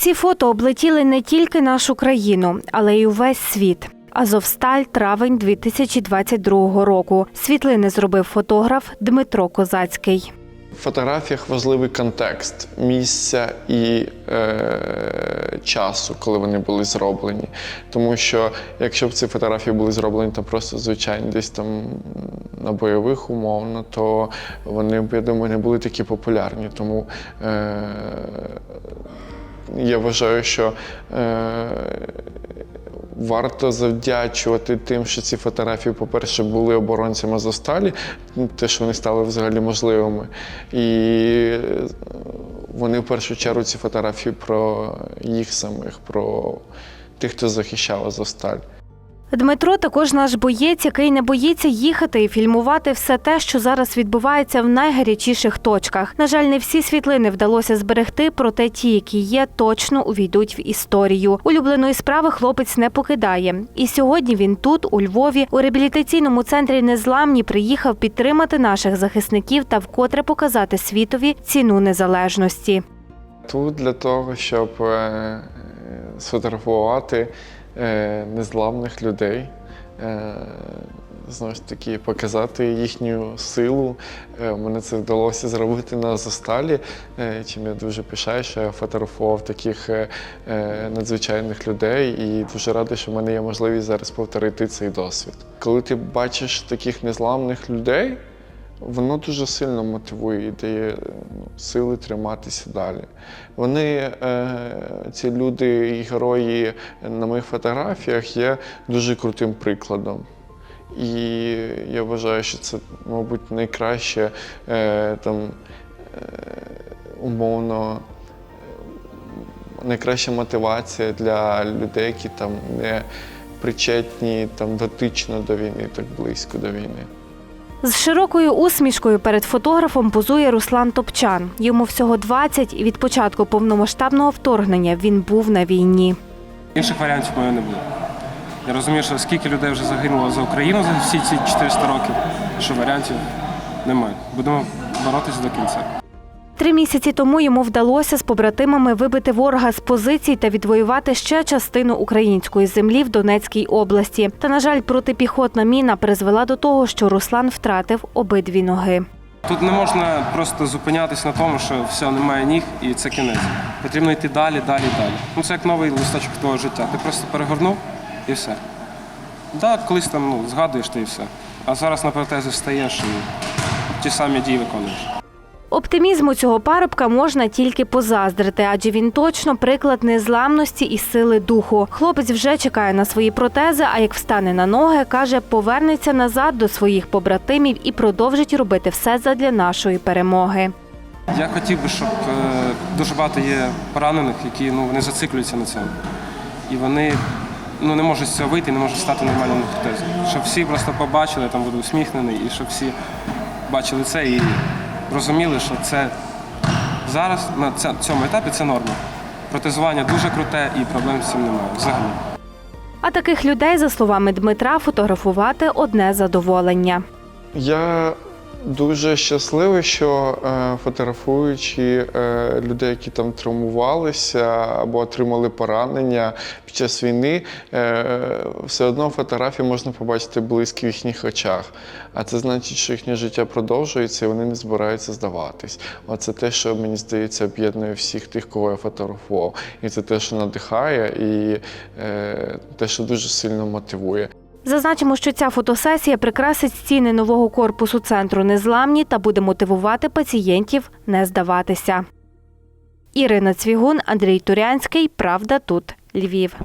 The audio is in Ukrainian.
Ці фото облетіли не тільки нашу країну, але й увесь світ. Азовсталь, травень 2022 року. Світлини зробив фотограф Дмитро Козацький. В фотографіях важливий контекст місця і е, часу, коли вони були зроблені. Тому що якщо б ці фотографії були зроблені там просто звичайно десь там на бойових умовно, то вони б, я думаю, не були такі популярні. Тому е, я вважаю, що е, варто завдячувати тим, що ці фотографії, по-перше, були оборонцями Зосталі, те, що вони стали взагалі можливими. І вони в першу чергу ці фотографії про їх самих, про тих, хто захищав Азовсталь. Дмитро також наш боєць, який не боїться їхати і фільмувати все те, що зараз відбувається в найгарячіших точках. На жаль, не всі світлини вдалося зберегти, проте ті, які є, точно увійдуть в історію. Улюбленої справи хлопець не покидає. І сьогодні він тут, у Львові, у реабілітаційному центрі Незламні приїхав підтримати наших захисників та вкотре показати світові ціну незалежності. Тут для того, щоб е, сфотографувати незламних людей, е, знову ж таки, показати їхню силу. Е, Мене це вдалося зробити на Зосталі, е, чим я дуже пишаю, що я фотографував таких е, е, надзвичайних людей і дуже радий, що в мене є можливість зараз повторити цей досвід. Коли ти бачиш таких незламних людей, Воно дуже сильно мотивує і дає ну, сили триматися далі. Вони, е, ці люди і герої на моїх фотографіях є дуже крутим прикладом. І я вважаю, що це, мабуть, найкраще е, там, е, умовно найкраща мотивація для людей, які там не причетні там, дотично до війни, так близько до війни. З широкою усмішкою перед фотографом позує Руслан Топчан. Йому всього 20 і від початку повномасштабного вторгнення він був на війні. Інших варіантів моє не було. Я розумію, що скільки людей вже загинуло за Україну за всі ці 400 років, що варіантів немає. Будемо боротися до кінця. Три місяці тому йому вдалося з побратимами вибити ворога з позицій та відвоювати ще частину української землі в Донецькій області. Та, на жаль, протипіхотна міна призвела до того, що Руслан втратив обидві ноги. Тут не можна просто зупинятися на тому, що все, немає ніг і це кінець. Потрібно йти далі, далі, далі. Ну це як новий листочок твого життя. Ти просто перегорнув і все. Так, колись там ну, згадуєш ти і все. А зараз на протезі встаєш і ті самі дії виконуєш. Оптимізму цього парубка можна тільки позаздрити, адже він точно приклад незламності і сили духу. Хлопець вже чекає на свої протези, а як встане на ноги, каже, повернеться назад до своїх побратимів і продовжить робити все задля нашої перемоги. Я хотів би, щоб е, дуже багато є поранених, які ну, вони зациклюються на цьому. І вони ну, не можуть з цього вийти, не можуть стати нормально на протезі. Щоб всі просто побачили, там буду усміхнений, і щоб всі бачили це і розуміли, що це зараз на цьому етапі це норма. Протезування дуже круте і проблем з цим немає взагалі. А таких людей, за словами Дмитра, фотографувати одне задоволення. Я дуже щасливий, що е, фотографуючи е, людей, які там травмувалися або отримали поранення під час війни, е, все одно фотографії можна побачити близько в їхніх очах. А це значить, що їхнє життя продовжується і вони не збираються здаватись. Оце те, що мені здається, об'єднує всіх тих, кого я фотографував. І це те, що надихає, і те, що дуже сильно мотивує. Зазначимо, що ця фотосесія прикрасить стіни нового корпусу центру незламні та буде мотивувати пацієнтів не здаватися. Ірина Цвігун, Андрій Турянський. Правда тут. Львів.